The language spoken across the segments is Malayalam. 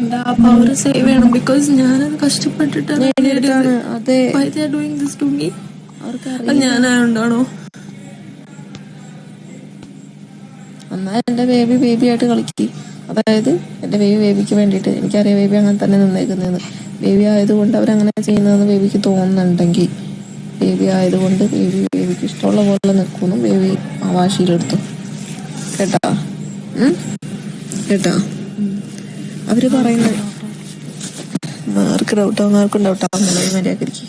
എന്റെ ആ പവർ സേവ് ചെയ്യണം ബിക്കോസ് ഞാനത് കഷ്ടപ്പെട്ടിട്ടാണ്. അതെ. ഡൂയിങ് ദിസ് ടു മീ അവർക്ക് ഞാനായോണ്ടാണോ? എന്നാൽ എന്റെ ബേബി ബേബി ആയിട്ട് കളിക്കി. അതായത് എന്റെ ബേബി ബേബിക്ക് വേണ്ടിയിട്ട്. എനിക്കറിയാം ബേബി അങ്ങനെ തന്നെ നിന്നേക്കുന്നതെന്ന് ബേബി ആയതുകൊണ്ട് അവരങ്ങനെ ചെയ്യുന്നതെന്ന് ബേബിക്ക് തോന്നുന്നുണ്ടെങ്കിൽ. ബേബി ആയതുകൊണ്ട് ബേബി ബേബിക്ക് ഇഷ്ടമുള്ള പോലെ നിൽക്കുന്നു ബേബി ആ വാശിയിലെടുത്തു കേട്ടാ? കേട്ടാ? അവർ പറയുന്നത് ആർക്ക് ഡൗട്ടാവും ആർക്കും ഡൗട്ടാവും മര്യാദയ്ക്ക്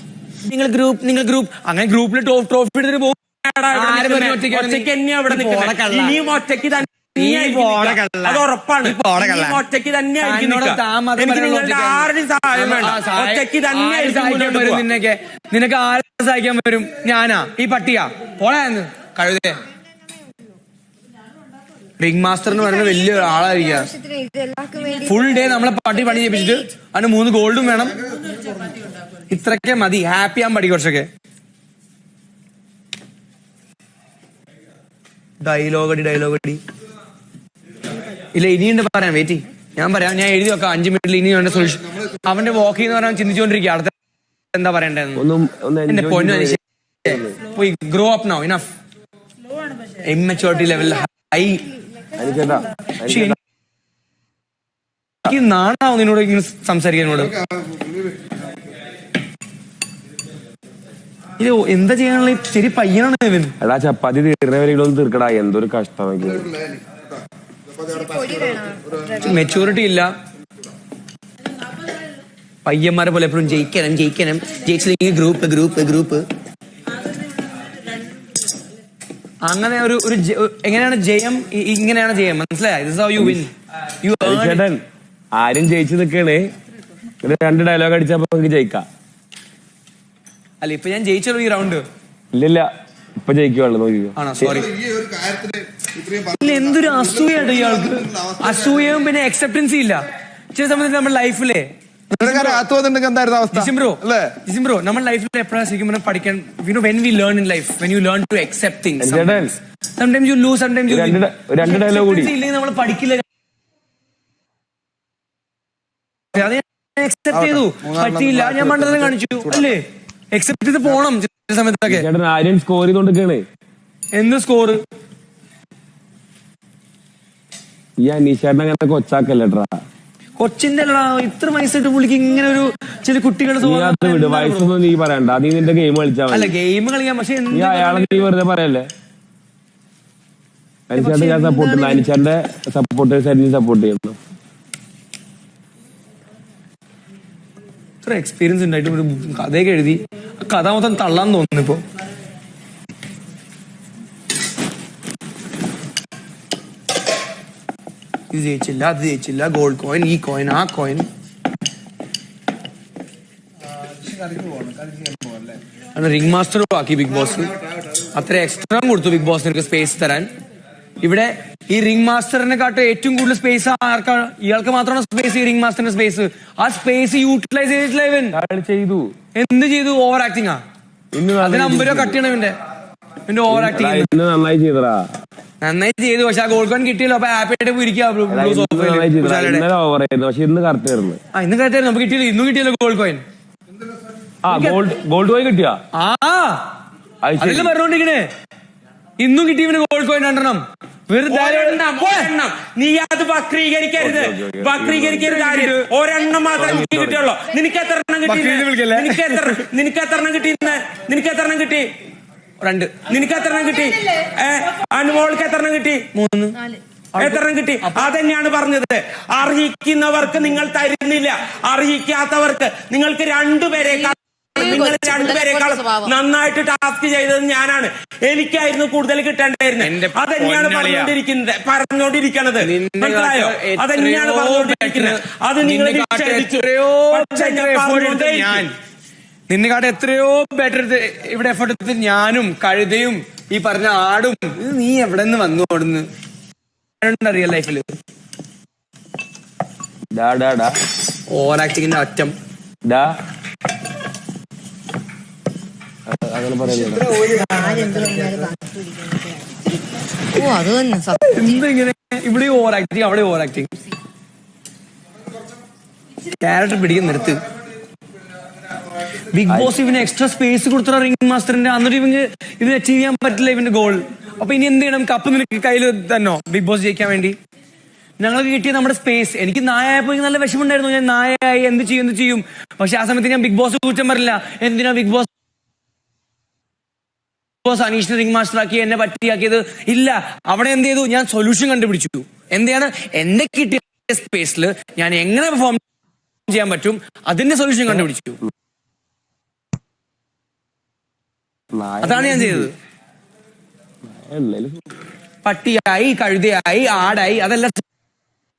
നിങ്ങൾ ഗ്രൂപ്പ് നിങ്ങൾ ഗ്രൂപ്പ് അങ്ങനെ ഗ്രൂപ്പിൽ ട്രോഫി എടുത്തിട്ട് പോകും ഒറ്റയ്ക്ക്? തന്നെയാ അവിടെ നീ നിൽക്കുന്നത്. പോടാ ഇനിയും ഒറ്റയ്ക്ക് നീ പോടാ നിൽക്കുക. കള്ള. നീ പോടാ കള്ള. ഇനിയും ഒറ്റയ്ക്ക് തന്നെയായിരിക്കും തന്നോട് നിൽക്കുക. താൻ മാത്രം എനിക്ക് പറയാനുള്ള നിങ്ങളുടെ ഒറ്റയ്ക്ക്. ആരുടെയും സഹായം വേണ്ട ആ, സഹായം- ഒറ്റയ്ക്ക് ആര് തന്നെയായിരിക്കും സഹായിക്കാൻ മുന്നോട്ട് വരും പോവുക. നിന്നൊക്കെ നിനക്ക് ആരെ സഹായിക്കാൻ വരും ഞാനാ ഈ പട്ടിയാ പോളാന്ന് കഴുതേ റിംഗ് മാസ്റ്റർ എന്ന് പറയുന്ന വലിയ ആളായിരിക്കാം ഫുൾ ഡേ നമ്മളെ പട്ടി പണി ചെയ്യിപ്പിച്ചിട്ട് അതിന് മൂന്ന് ഗോൾഡും വേണം. ഇത്രയൊക്കെ മതി. ഹാപ്പി ആകാൻ പടി കുറച്ചൊക്കെ. ഡയലോഗടി ഡയലോഗടി ഡയലോഗ് അടി. ഇല്ല ഇനിയുണ്ട് പറയാം. വെയിറ്റ് ഞാൻ പറയാം. ഞാൻ എഴുതി വെക്കാം. അഞ്ചു മിനിറ്റിൽ ഇനി വേണ്ട സൊല്യൂഷൻ അവന്റെ വാക്ക് എന്ന് പറയാൻ ചിന്തിച്ചുകൊണ്ടിരിക്കുക അടുത്ത എന്താ പറയണ്ടെന്ന് എന്റെ പൊന്നു പോയി grow up no enough immaturity level high എനിക്ക് നാണാവും നിന്നോട് ഇങ്ങനെ സംസാരിക്കാനോട്. ഇത് എന്താ ചെയ്യാനുള്ള? ശരി പയ്യനാണ് ഇവൻ. എടാ ചപ്പാത്തി തീർന്നവരെങ്കിലും തീർക്കടാ. എന്തൊരു കഷ്ടമെങ്കിൽ മെച്ചൂരിറ്റി ഇല്ല. പയ്യന്മാരെ പോലെ എപ്പോഴും ജയിക്കണം ജയിക്കണം. ജയിച്ചില്ലെങ്കിൽ ഗ്രൂപ്പ് ഗ്രൂപ്പ് ഗ്രൂപ്പ് അങ്ങനെ ഒരു ഒരു ജ- എങ്ങനെയാണ് ജയം? ഇ- ഇങ്ങനെയാണ് ജയം. മനസ്സിലായോ? This how you win you ചേട്ടൻ ആരും ജയിച്ചു നിൽക്കണേ. ഇത് രണ്ട് ഡയലോഗ് അടിച്ചപ്പോ നമുക്ക് ജയിക്കാം. അല്ല ഇപ്പൊ ഞാൻ ജയിച്ചല്ലോ ഈ റൗണ്ട് ഇല്ലില്ല ഇപ്പൊ ജയിക്കുവാണല്ലോ നോക്കിക്കോ. ആണോ? സോറി ഈ ഒരു കാര്യത്തിന് ഇത്രയും ഇല്ല എന്തൊരു അസൂയ ഇയാൾക്ക്? അസൂയവും പിന്നെ എക്സെപ്റ്റൻസി ഇല്ല. ചില സമയത്ത് നമ്മുടെ ലൈഫിലെ അകത്ത് വന്നിട്ടുണ്ടെങ്കിൽ എന്തായിരുന്നു അവസ്ഥ? ജിസിംബ്രോ അല്ലേ? ജിസിംബ്രോ നമ്മുടെ ലൈഫിൽ എപ്പോഴാണ് ശരിക്കും പറഞ്ഞാൽ പഠിക്കാൻ you know when we learn in life when you learn to accept things ചേട്ടൻ sometimes you lose sometimes you രണ്ട് ഡ- രണ്ട് dialogue കൂടി. ഇല്ലെങ്കിൽ നമ്മൾ പഠിക്കില്ല. അത്. അക്സെപ്റ്റ് ചെയ്തു. പറ്റിയില്ല ഞാൻ പണ്ടത് കാണിച്ചു. അല്ലേ? അക്സെപ്റ്റ് ചെയ്ത് പോണം ചില സമയത്തൊക്കെ. ചേട്ടൻ ആരും സ്കോർ ചെയ്തോണ്ടിരിക്കണേ എന്ത് സ്കോർ ഈ അനീഷേട്ടൻ അങ്ങനെ കൊച്ചാക്കല്ലേട്ടാ കൊച്ചിന്റെ അല്ലടാ ഇത്ര വയസ്സായിട്ട് പുള്ളിക്ക് ഇങ്ങനെ ഒരു ചില വിട് bro? വയസ്സൊന്നും നീ പറയണ്ട. നീ നിന്റെ ഗെയിം കളിച്ചാ അല്ല ഗെയിം കളിക്കാൻ പക്ഷെ നീ അയാളെ നീ വെറുതെ പറയല്ലേ? അനിച്ചേട്ടൻ ഞാൻ സപ്പോർട്ട് ചെയ്യുന്നു അനിച്ചേട്ടന്റെ സപ്പോർട്ടേഴ്സ് ആയിട്ട് സപ്പോർട്ട് ചെയ്യുന്നു. ഇത്ര എക്സ്പീരിയൻസ് ഉണ്ടായിട്ട് ഒരു കഥയൊക്കെ എഴുതി. കഥ മൊത്തം തള്ളാൻ തോന്നുന്നു ഇപ്പൊ. ഇത് ജയിച്ചില്ല അത് ജയിച്ചില്ല. ഗോൾഡ് കോയിൻ ഈ കോയിൻ ആ കോയിൻ റിംഗ് മാസ്റ്റർ ആക്കി ബിഗ് ബോസ് അത്ര എക്സ്ട്രാ കൊടുത്തു ബിഗ് ബോസ് നിനക്ക് സ്പേസ് തരാൻ. ഇവിടെ ഈ റിംഗ് മാസ്റ്ററിനെ കാട്ടും ഏറ്റവും കൂടുതൽ സ്പേസ് ആർക്കാണ് ഇയാൾക്ക് മാത്രമാണ് സ്പേസ് ഈ റിംഗ് മാസ്റ്ററിന്റെ സ്പേസ് ആ സ്പേസ് യൂട്ടിലൈസ് ചെയ്തിട്ടില്ല ഇവൻ. ചെയ്തു? എന്ത് ചെയ്തു? ഓവർ ആക്ടിങ് ആ. അതിന് അമ്പരോ കട്ട് ചെയ്യണം ഇവന്റെ. ഇവന്റെ ഓവർ ആക്ടിങ് നന്നായി ചെയ്തടാ. നന്നായി ചെയ്തു. പക്ഷെ ആ ഗോൾഡ് കോയിൻ കിട്ടിയല്ലോ. അപ്പൊ ചെയ്തടാ ഇന്നലെ ഓവർ ആയിരുന്നു. പക്ഷെ ഇന്ന് കറക്റ്റ് ആയിരുന്നു. ആ ഇന്ന് കറക്റ്റ് നമുക്ക് കിട്ടിയല്ലോ. ഇന്നും കിട്ടിയല്ലോ ഗോൾ കോയിൻ ആ ഗോൾഡ് ഗോൾഡ് പോയി കിട്ടിയ? ആ. അതിലും പറഞ്ഞോണ്ടിരിക്കണേ? ഇന്നും കിട്ടി ഇവന് ഗോൾഡ് കോയിൻ രണ്ടെണ്ണം. നീ അത് വക്രീകരിക്കരുത്. വക്രീകരിക്കരുത് ആര്? ഒരെണ്ണം മാത്രമേ എനിക്ക് കിട്ടിയുള്ളൂ നിനക്ക് എത്ര എണ്ണം കിട്ടി നിനക്ക് എത്ര നിനക്ക് എത്ര എണ്ണം കിട്ടി ഇന്ന്? നിനക്ക് എത്ര എണ്ണം കിട്ടി? രണ്ട്. നിനക്ക് എത്ര എണ്ണം കിട്ടി? അനുമോൾക്ക് എത്ര എണ്ണം കിട്ടി? മൂന്ന്. എത്ര എണ്ണം കിട്ടി? അതന്നെയാണ് പറഞ്ഞത്. അർഹിക്കുന്നവർക്ക് നിങ്ങൾ തരുന്നില്ല. അർഹിക്കാത്തവർക്ക് നിങ്ങൾക്ക് രണ്ടുപേരെക്കാൾ നിങ്ങൾ രണ്ടുപേരെക്കാൾ നന്നായിട്ട് ടാസ്ക് ചെയ്തത് ഞാനാണ്. എനിക്കായിരുന്നു കൂടുതൽ കിട്ടേണ്ടായിരുന്നത് അതന്നെയാണ്. പറഞ്ഞുകൊണ്ടിരിക്കുന്നത്. പറഞ്ഞുകൊണ്ടിരിക്കുന്നത് നിന്നെ മനസ്സിലായോ? അതന്നെയാണ് പറഞ്ഞുകൊണ്ടിരിക്കുന്നത്. അത് നിങ്ങൾ പക്ഷേ ഞാൻ. Effort എടുത്ത് ഞാൻ പറഞ്ഞുകൊണ്ടേയിരിക്കും. നിന്നെ കാട്ട് എത്രയോ ബെറ്റർ ഇവിടെ എഫർട്ട് എടുത്ത് ഞാനും കഴുതയും ഈ പറഞ്ഞ ആടും. ഇത് നീ എവിടെ നിന്ന് വന്നു അവിടുന്ന്? റിയൽ ലൈഫിൽ ഡാ ഡാ ഡാ. ഓവർ ആക്ടിങ്ങിന്റെ അറ്റം. ഡാ. അ- അങ്ങനെ പറയുന്നില്ല ഓ അത് തന്നെ. സത്യം എന്ത് ഇങ്ങനെ ഇവിടെ ഓവർ ആക്ടിങ് അവിടെ ഓവർ ആക്ടിങ് ക്യാരക്ടർ പിടിക്കാൻ നിർത്ത്. ബിഗ് ബോസ് ഇവന് എക്സ്ട്രാ സ്പേസ് കൊടുത്ത റിംഗ് മാസ്റ്ററിന്റെ അന്നൊരു ഇവന് ഇവന് അച്ചീവ് ചെയ്യാൻ പറ്റില്ല ഇവന്റെ ഗോൾ അപ്പൊ ഇനി എന്ത് ചെയ്യണം? കപ്പ് നിനക്ക് കയ്യിൽ തന്നോ? ബിഗ് ബോസ് ജയിക്കാൻ വേണ്ടി. ഞങ്ങൾക്ക് കിട്ടിയ നമ്മുടെ സ്പേസ് എനിക്ക് നായപ്പോ നല്ല വിഷമുണ്ടായിരുന്നു ഞാൻ നായായി. എന്ത് ചെയ്യും എന്ത് ചെയ്യും? പക്ഷെ ആ സമയത്ത് ഞാൻ ബിഗ് ബോസ് കുറ്റം പറയില്ല എന്തിനാ ബിഗ് ബോസ് ബോസ് അനീഷിനെ റിംഗ് മാസ്റ്റർ ആക്കി എന്നെ പറ്റിയാക്കിയത് ഇല്ല. അവിടെ എന്ത് ചെയ്തു? ഞാൻ സൊല്യൂഷൻ കണ്ടുപിടിച്ചു. എന്താണ് എന്റെ കിട്ടിയ സ്പേസിൽ ഞാൻ എങ്ങനെ പെർഫോം ചെയ്യാൻ പറ്റും? അതിന്റെ സൊല്യൂഷൻ കണ്ടുപിടിച്ചു. അതാണ് ഞാൻ ചെയ്തത്. പട്ടിയായി കഴുതയായി ആടായി അതല്ല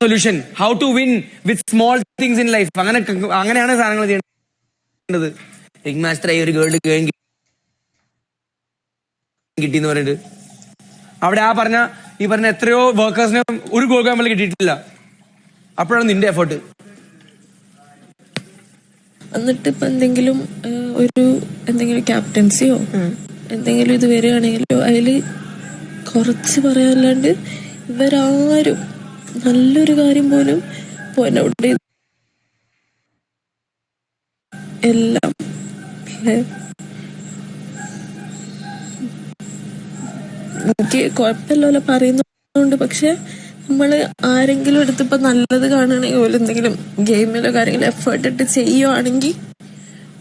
solution how to win with small things in life അങ്ങനെ അങ്ങനെയാണ് സാധനങ്ങൾ ചെയ്യേണ്ടത്. റിംഗ് മാസ്റ്റർ ആയി ഒരു ഗേൾഡ് ഗെയിം കിട്ടി കിട്ടിന്ന് പറഞ്ഞിട്ട്. അവിടെ ആ പറഞ്ഞ ഈ പറഞ്ഞ എത്രയോ വർക്കേഴ്സിനെ ഒരു ഗോൾ നമ്മൾ കിട്ടിയിട്ടില്ല. അപ്പോഴാണ് നിന്റെ എഫേർട്ട് എന്നിട്ട് ഇപ്പൊ എന്തെങ്കിലും ഒരു എന്തെങ്കിലും ക്യാപ്റ്റൻസിയോ എന്തെങ്കിലും ഇത് വരികയാണെങ്കിലോ അതിൽ കുറച്ച് പറയാനല്ലാണ്ട് ഇവരാരും നല്ലൊരു കാര്യം പോലും പോയിന്റ് എല്ലാം? എനിക്ക് കുഴപ്പമില്ലല്ലോ പറയുന്നുണ്ട് പക്ഷെ നമ്മൾ ആരെങ്കിലും എടുത്തിപ്പോ നല്ലത് കാണുകയാണെങ്കിൽ ഓൽ എന്തെങ്കിലും ഗെയിമിലോ കാര്യങ്ങളോ എഫേർട്ട് ഇട്ട് ചെയ്യുവാണെങ്കിൽ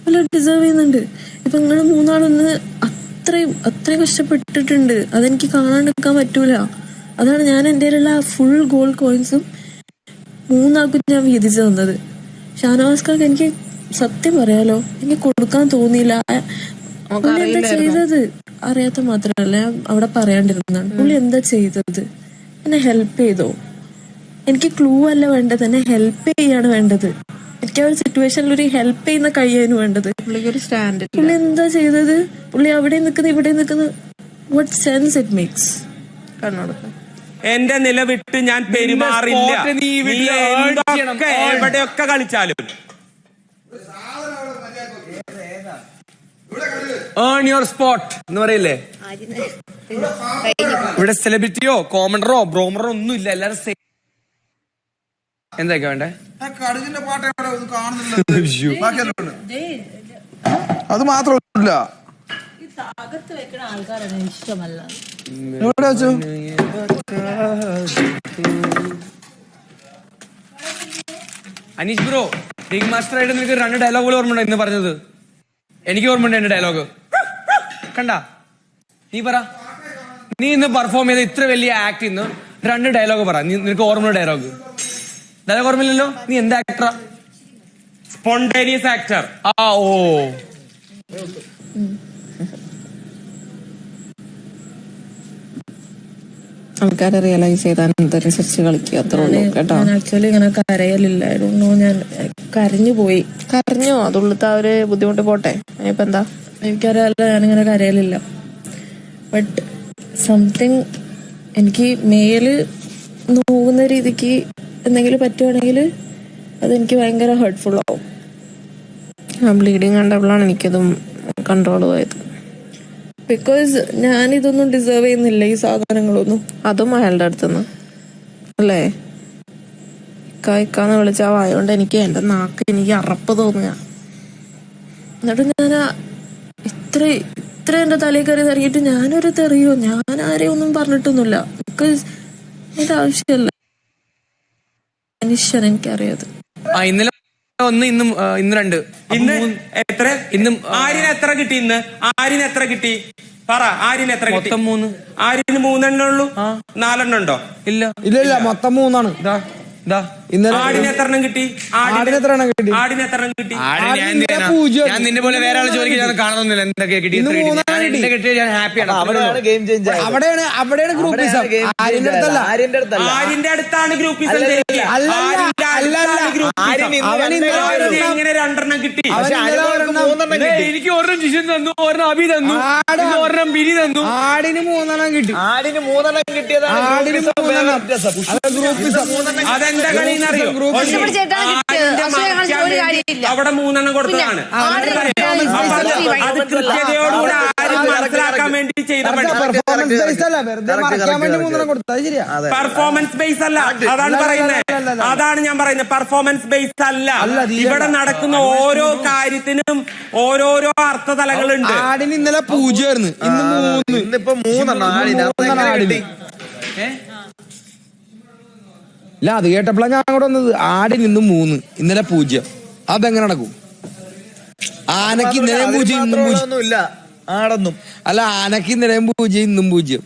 ഓല ഡിസേർവ് ചെയ്യുന്നുണ്ട്. ഇപ്പൊ നിങ്ങൾ മൂന്നാളൊന്ന് അത്രയും അത്രയും കഷ്ടപ്പെട്ടിട്ടുണ്ട്. അതെനിക്ക് കാണാണ്ടിരിക്കാൻ പറ്റൂല. അതാണ് ഞാൻ എന്റെ കയ്യിലുള്ള ഫുൾ ഗോൾഡ് കോയിൻസും മൂന്നാൾക്കും ഞാൻ വീതിച്ചു തന്നത്. ഷാനവാസ്കാർക്ക് എനിക്ക് സത്യം പറയാലോ എനിക്ക് കൊടുക്കാൻ തോന്നിയില്ല. പുള്ളി എന്താ ചെയ്തത്? അറിയാത്ത മാത്രമല്ല അവിടെ പറയാണ്ടിരുന്നാണ് പുള്ളി എന്താ ചെയ്തത്? എന്നെ ഹെൽപ്പ് ചെയ്തോ. എനിക്ക് ക്ലൂ അല്ല വേണ്ടത്. എന്നെ ഹെൽപ്പ് ചെയ്യാണ് വേണ്ടത്. എനിക്ക് ആ ഒരു സിറ്റുവേഷനിൽ ഒരു ഹെൽപ്പ് ചെയ്യുന്ന കഴിയാനും വേണ്ടത്. പുള്ളിക്ക് ഒരു സ്റ്റാൻഡ് പുള്ളി എന്താ ചെയ്തത്? പുള്ളി അവിടെ നിൽക്കുന്നത് ഇവിടെ നിൽക്കുന്നത് വാട്ട് സെൻസ് ഇറ്റ് മേക്സ് എന്റെ നില വിട്ട് ഞാൻ പെരുമാറില്ല. എവിടെയൊക്കെ നീ നീ വീട്ടിൽ earn ചെയ്യണം, എന്തൊക്കെ earn. എവിടെയൊക്കെ കളിച്ചാലും ഏൺ യുവർ സ്പോട്ട് എന്ന് പറയില്ലേ? ഇവിടെ സെലിബ്രിറ്റിയോ കോമണ്ടറോ ബ്രോമറോ ഒന്നും ഇല്ല എല്ലാരും എന്തൊക്കെയാ എന്തൊക്കെ വേണ്ടേ കടുകിന്റെ പാട്ട് കാണുന്നില്ല. അത് മാത്രമല്ല. എവിടെ വെച്ചു? അനീഷ് ബ്രോ ബിഗ് മാസ്റ്റർ ആയിട്ട് നിനക്ക് രണ്ട് ഡയലോഗുകൾ ഓർമ്മയുണ്ടോ ഇന്ന് പറഞ്ഞത്? എനിക്ക് ഓർമ്മയുണ്ട് എന്റെ ഡയലോഗ് കണ്ട? നീ പറ. നീ ഇന്ന് പെർഫോം ചെയ്ത ഇത്ര വലിയ ആക്ട് ഇന്ന് രണ്ട് ഡയലോഗ് പറ. നിനക്ക് ഓർമ്മയുള്ള ഡയലോഗ് ഡയലോഗ് ഓർമ്മയില്ലല്ലോ? നീ എന്താ ആക്ടറ സ്പോണ്ടേനിയസ് ആക്ടർ ആ ഓ. ആൾക്കാരെ റിയലൈസ് ചെയ്താൽ അനുസരിച്ച് കളിക്കുക. അത്രേ ഉള്ളൂ കേട്ടോ. ഞാൻ ആക്ച്വലി ഇങ്ങനെ കരയലില്ലായിരുന്നു ഞാൻ കരഞ്ഞു പോയി. കരഞ്ഞോ? അതുള്ളത്തെ ആ ഒരു ബുദ്ധിമുട്ട് പോട്ടെ. ഇനിയിപ്പോ എന്താ? എനിക്കറിയാലോ ഞാനിങ്ങനെ കരയലില്ല. ബട്ട് സംതിങ് എനിക്ക് മേൽ നോവുന്ന രീതിക്ക് എന്തെങ്കിലും പറ്റുവാണെങ്കിൽ അതെനിക്ക് ഭയങ്കര ഹേർട്ട്ഫുൾ ആവും. ആ ബ്ലീഡിങ് കണ്ടപ്പോഴാണ് എനിക്കതും കൺട്രോൾ പോയത്. ബിക്കോസ് ഞാൻ ഇതൊന്നും ഡിസേർവ് ചെയ്യുന്നില്ല ഈ സാധനങ്ങളൊന്നും. അതും അയാളുടെ അടുത്തുനിന്ന് അല്ലേ? ഇക്കായിക്കാന്ന് ഇക്കാന്ന് വിളിച്ച വായോണ്ട് എനിക്ക് എന്റെ നാക്ക് എനിക്ക് അറപ്പ് തോന്നുക. എന്നിട്ട് ഞാൻ ഇത്ര ഇത്ര എന്റെ തലയിൽ കയറി തെറിയിട്ട് ഞാനൊരു തെറിയോ? ഞാൻ ആരെയും ഒന്നും പറഞ്ഞിട്ടൊന്നുമില്ല. ബിക്കോസ് എന്റെ ആവശ്യമല്ല മനുഷ്യൻ എനിക്കറിയാതെ ഇന്നലെ ഒന്ന് ഇന്നും ആ, ഇന്ന് രണ്ട്. ഇന്ന് എത്ര? ഇന്നും ആ, ആരിന് എത്ര കിട്ടി ഇന്ന്? ആരിന് എത്ര കിട്ടി? പറ ആരിന് എത്ര കിട്ടി? മൊത്തം മൂന്ന്. ആരിന് മൂന്നെണ്ണേ ഉള്ളൂ? നാലെണ്ണം ഉണ്ടോ? ഇല്ല. ഇല്ല ഇല്ല മൊത്തം മൂന്നാണ്. ഇതാ ദാ ഇന്നലെ ആടിന് എത്ര എണ്ണം കിട്ടി? ആടിന് എത്ര എണ്ണം കിട്ടി? ആടിന് എത്ര എണ്ണം കിട്ടി? ആടിന് ഞാൻ? പൂജ്യം. ഞാൻ നിന്നെ പോലെ വേറെ ആൾ ജോലിക്ക് ഞാൻ കാണുന്നില്ല എന്തൊക്കെ കിട്ടി ഇന്ന് എത്ര കിട്ടി. ഞാൻ കിട്ടി. എന്റെ കിട്ടിയ ഞാൻ ഹാപ്പിയാണ് അവിടെയാണ് ഗെയിം ചേഞ്ച് ആയത്. അവിടെയാണ് അവിടെയാണ് ഗ്രൂപ്പിസം ആര്യന്റെ അടുത്തല്ല. ആര്യന്റെ അടുത്തല്ല. ആരിന്റെ അടുത്താണ് ഗ്രൂപ്പിസം അല്ലല്ല, ജയിക്കുക. അല്ലല്ല, ആരിന്റെ അല്ലല്ല. അടുത്താണ് ഗ്രൂപ്പിസം. ഇന്ന് അവൻ ഇന്നലെ ഒരെണ്ണം- എങ്ങനെ രണ്ടെണ്ണം കിട്ടി? അവൻ പക്ഷെ ഇന്നലെ അനുമോൾക്ക് ഒരെണ്ണം- മൂന്നെണ്ണം ദേ, കിട്ടി. എനിക്ക് ഒരെണ്ണം ജിഷൻ തന്നു ഒരെണ്ണം അഭി തന്നു ആടാ. പിന്നെ ഒരെണ്ണം ബിനി തന്നു. ആടിന് മൂന്നെണ്ണം കിട്ടി. ആടിന് മൂന്നെണ്ണം കിട്ടിയതാണ് ആടിന് മൂന്നെണ്ണം. അത് ഗ്രൂപ്പിസം അതെന്താ കളി? അവിടെ മൂന്നെണ്ണം കൊടുത്തതാണ്. അത് കൃത്യതയോടുകൂടെ ആരും മനസ്സിലാക്കാൻ വേണ്ടി ചെയ്ത പെർഫോമൻസ് ബേസ് അല്ല അതാണ് പറയുന്നത്. അതാണ് ഞാൻ പറയുന്നത് പെർഫോമൻസ് ബേസ് അല്ല. ഇവിടെ നടക്കുന്ന ഓരോ കാര്യത്തിനും ഓരോരോ അർത്ഥതലങ്ങളുണ്ട്. ആടിന് ഇന്നലെ പൂജ്യമായിരുന്നു ഇന്ന് മൂന്ന്. ഇന്നിപ്പോ മൂന്നെണ്ണം. ആടിന് മൂന്നെണ്ണം കിട്ടി? ഇല്ല അത് കേട്ടപ്പോഴാണ് ഞാൻ അങ്ങോട്ട് വന്നത്. ആടി നിന്ന് മൂന്ന് ഇന്നലെ പൂജ്യം. അതെങ്ങനെ നടക്കും? ആനക്ക് ഇന്നലെയും പൂജ്യം ഇന്നും പൂജ്യം. ഒന്നുമില്ല ആടൊന്നും. അല്ല ആനക്ക് ഇന്നലെയും പൂജ്യം ഇന്നും പൂജ്യം.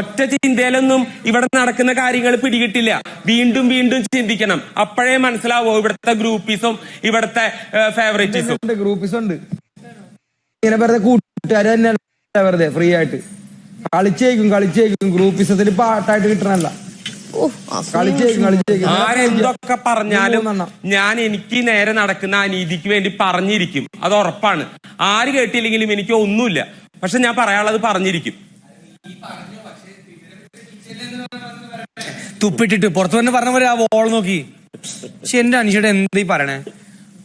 ഒറ്റ ചിന്തയിലൊന്നും ഇവിടെ നടക്കുന്ന കാര്യങ്ങൾ പിടികിട്ടില്ല. വീണ്ടും വീണ്ടും ചിന്തിക്കണം. അപ്പോഴേ മനസ്സിലാവോ ഇവിടുത്തെ ഗ്രൂപ്പീസും ഇവിടുത്തെ ഫേവറേറ്റീസും ഗ്രൂപ്പീസും ഗ്രൂപ്പിസ് ഉണ്ട് ഇങ്ങനെ വെറുതെ കൂട്ടുകാർ തന്നെ വെറുതെ ഫ്രീ ആയിട്ട്. കളിച്ചേക്കും കളിച്ചേക്കും. ഗ്രൂപ്പിസത്തിൽ പാട്ടായിട്ട് കിട്ടണല്ല. കളിച്ചേക്കും കളിച്ചേക്കും. ആരെന്തൊക്കെ പറഞ്ഞാലും ഞാൻ എനിക്ക് നേരെ നടക്കുന്ന അനീതിക്ക് വേണ്ടി പറഞ്ഞിരിക്കും. അത് ഉറപ്പാണ്. ആര് കേട്ടില്ലെങ്കിലും എനിക്ക് ഒന്നുമില്ല. പക്ഷെ ഞാൻ പറയാനുള്ളത് പറഞ്ഞിരിക്കും. തുപ്പിട്ടിട്ട് പുറത്തു തന്നെ പറഞ്ഞ പോലെ ആ വോൾ നോക്കി. പക്ഷെ എന്റെ അനുഷയുടെ എന്താ ഈ പറയണേ?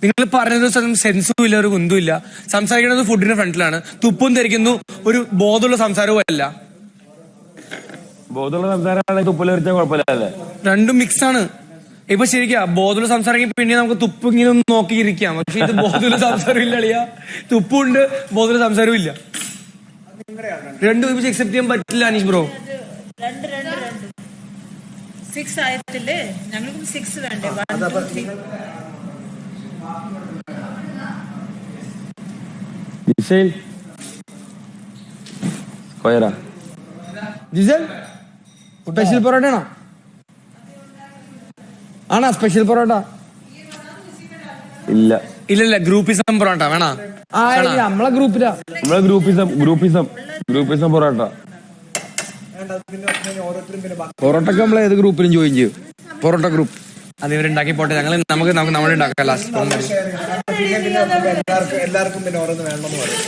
നിങ്ങൾ പറഞ്ഞത് സെൻസും ഇല്ല ഒരു കുന്തും ഇല്ല സംസാരിക്കുന്നത് ഫുഡിന്റെ ഫ്രണ്ടിലാണ് തുപ്പും ധരിക്കുന്നു ഒരു ബോധമുള്ള സംസാരവും അല്ല. ബോധമുള്ള സംസാരമാണെങ്കിൽ രണ്ടും മിക്സ് ആണ്. ഇപ്പൊ ശരിക്കാ ബോധമുള്ള സംസാരമെങ്കിൽ പിന്നെ നമുക്ക് തുപ്പ് ഇങ്ങനെ ഒന്ന് നോക്കിയിരിക്കാം. പക്ഷെ ഇത് ബോധമുള്ള സംസാരം ഇല്ല അളിയ. തുപ്പുണ്ട് ബോധമുള്ള സംസാരവും ഇല്ല രണ്ടും ഇപ്പൊ അക്സെപ്റ്റ് ചെയ്യാൻ പറ്റില്ല അനീഷ് ബ്രോ. രണ്ട് രണ്ട് രണ്ട്. സിക്സ് ആയിട്ടില്ലേ? ഞങ്ങൾക്കും സിക്സ് വേണ്ടേ? വൺ ടു ത്രീ ജിസൈൽ സ്പെഷ്യൽ പൊറോട്ട ആണോ ആണോ സ്പെഷ്യൽ പൊറോട്ട? ഇല്ല. ഇല്ലല്ല ഗ്രൂപ്പിസം പൊറോട്ട വേണോ? ആ ഇല്ല, നമ്മളെ ഗ്രൂപ്പിലാ നമ്മളെ ഗ്രൂപ്പിസം ഗ്രൂപ്പിസം ഗ്രൂപ്പിസം പൊറോട്ട. പൊറോട്ടക്ക് നമ്മൾ ഏത് ഗ്രൂപ്പിലും ജോയിൻ ചെയ്യും? പൊറോട്ട ഗ്രൂപ്പ് അത് ഇവരുണ്ടാക്കി പോട്ടെ. ഞങ്ങൾ നമുക്ക് നമുക്ക് നമ്മൾ ഉണ്ടാക്കാം. ലാസ്റ്റ് എല്ലാവർക്കും പിന്നെ ഓരോന്ന് വേണമെന്ന് പറയും.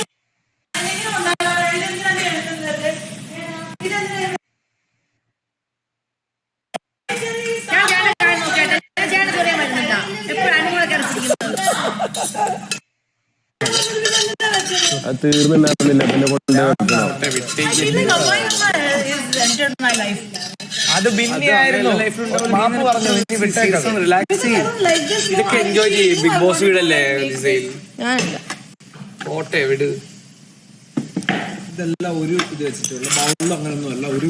തീർന്നില്ല പിന്നെ നോക്കട്ടെ അത് ബിന്നിയായിരുന്നു മാപ്പ് പറഞ്ഞു ബിന്നി പറഞ്ഞു റിലാക്സ് ഇതൊക്കെ എൻജോയ് ചെയ്യും. ബിഗ് ബോസ് വീടല്ലേ പോട്ടെ വിട്. ഇതെല്ലാം ഒരു ഇത് വെച്ചിട്ടുള്ള ബൗളിൽ അങ്ങനൊന്നും അല്ല ഒരു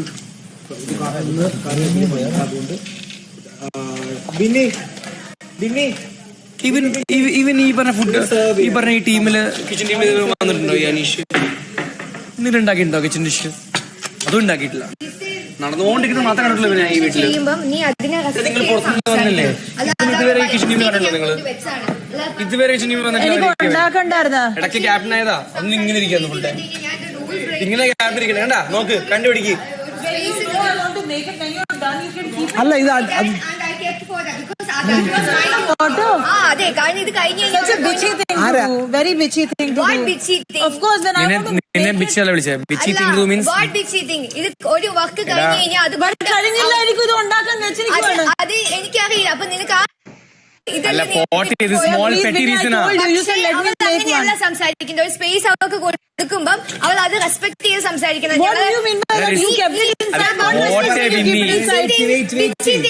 ഇത് കാണുന്ന കാര്യം അതുകൊണ്ട് ബിന്നി ബിന്നി. ഇവൻ ഇവ- ഇവൻ ഈ പറഞ്ഞ ഫുഡ് ഈ പറഞ്ഞ ഈ ടീമിൽ കിച്ചൺ ടീമിൽ വന്നിട്ടുണ്ടോ ഈ അനീഷ്? ഇന്നിട്ട് ഉണ്ടാക്കിയിട്ടുണ്ടോ കിച്ചൺ ഡിഷ് അതും ഉണ്ടാക്കിയിട്ടില്ല. നടന്നുകൊണ്ടിരിക്കുന്നത് മാത്രമേ കണ്ടിട്ടുള്ളൂ ഇവനെ ഈ വീട്ടിൽ ചെയ്യുമ്പം നീ അതിനെ respect നിങ്ങൾ ചെയ്ത് പുറത്തുനിന്ന് വന്നില്ലേ ഇതുവരെ ടീമിൽ. അല്ലാതെ ഇതുവരെ ടീമിൽ വന്നിട്ടില്ല ഇടയ്ക്ക് ക്യാപ്റ്റൻ ആയതാ അന്ന് ഇങ്ങനെ ഇരിക്കുന്നു ഫുൾ ടൈം ഇങ്ങനെ ക്യാപ്റ്റൻ ഇരിക്കണം കണ്ടാ? നോക്ക് കണ്ടുപിടിക്ക്. അല്ല ഇത് അത്- കാരണം ഇത് കഴിഞ്ഞ് to What thing? Of course, when I നിന്നെ ബിച്ചല്ല വിളിച്ചേ bitchy think to means what bitchy thing? ഇത് ഒരു വർക്ക് കഴിഞ്ഞ് കഴിഞ്ഞാൽ അത് But കഴിഞ്ഞില്ലായിരിക്കും ഇത് ഉണ്ടാക്കാൻ അത് വെച്ചിരിക്കുവാണ്. അത് എനിക്കറിയില്ല അപ്പൊ നിനക്ക് ആ സംസാരിക്കുന്നത് ഒരു സ്പേസ് അവൾക്ക് കൊടുക്കുമ്പം അവൾ അത് റെസ്പെക്ട് ചെയ്ത്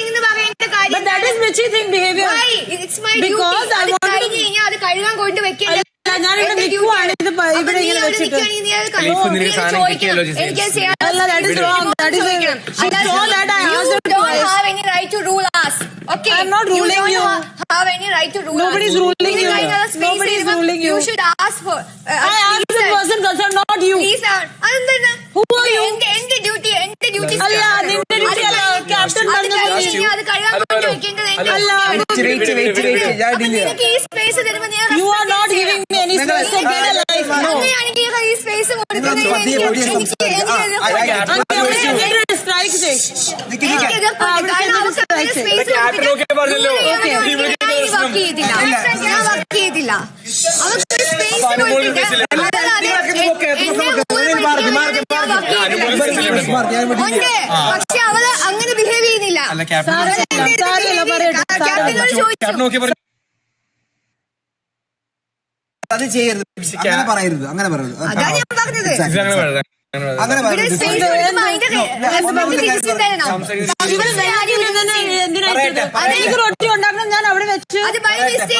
എന്ന് പറയേണ്ട കാര്യം അത് കഴുകാൻ കൊണ്ട് വെക്കേണ്ടത് ഞാനിവിടെ എന്റെ നിൽക്കുവാണ് duty. ഇത് പ- അപ്പൊ ഇവിടെ നീ ഇങ്ങനെ അവിടെ വെച്ചിട്ട്. നിൽക്കുകയാണെങ്കിൽ നീ അത് Please, കഴുകണം. നിനക്ക് നീ സാധനം ചോദിക്കണം. കിട്ടിയല്ലോ, ജിസേൽ. എനിക്കത് ചെയ്യാൻ അല്ല, that is wrong. That is a- ചോദിക്കണം. she അല്ലാതെ told that I you asked her don't twice. have any right to rule us. Okay? I'm not ruling don't you. ha- have any right to rule Nobody is us. ruling ഇത് you. കഴിഞ്ഞുള്ള space Nobody is തരുമ്പം ruling you. You should ask for. uh, I asked the please, person concerned, not you. please, uh, അതെന്താണ്? Who are ഇത് you? എന്റെ എന്റെ ഡ്യൂട്ടി എന്റെ ഡ്യൂട്ടി അല്ല, നിന്റെ duty അല്ല. Captain പറഞ്ഞ പോലെ you. അത് കഴുകാൻ അല്ല, duty ആണ്. അപ്പൊ നിനക്ക് ഈ സ്പേസ് തരുമ്പോ നീ You are respect not ചെയ്യണം. giving me any space. to get a life. No. അങ്ങനെയാണെങ്കിൽ ഈ സ്പേസ് കൊടുക്കുന്നതിന് എനിക്ക് എനിക്ക് എനിക്ക് അങ്ങനെ ഒരു ഞാൻ ക്യാപ്റ്റൻ. അത് ചെയ്യരുത്. അങ്ങനെ പറയരുത്. അങ്ങനെ പറയരുത്. അങ്ങനെ പറയരുത് റൊട്ടി ഉണ്ടാക്കണം. ഞാൻ അവിടെ വെച്ചു. അത് ബൈ മിസ്റ്റേക്ക്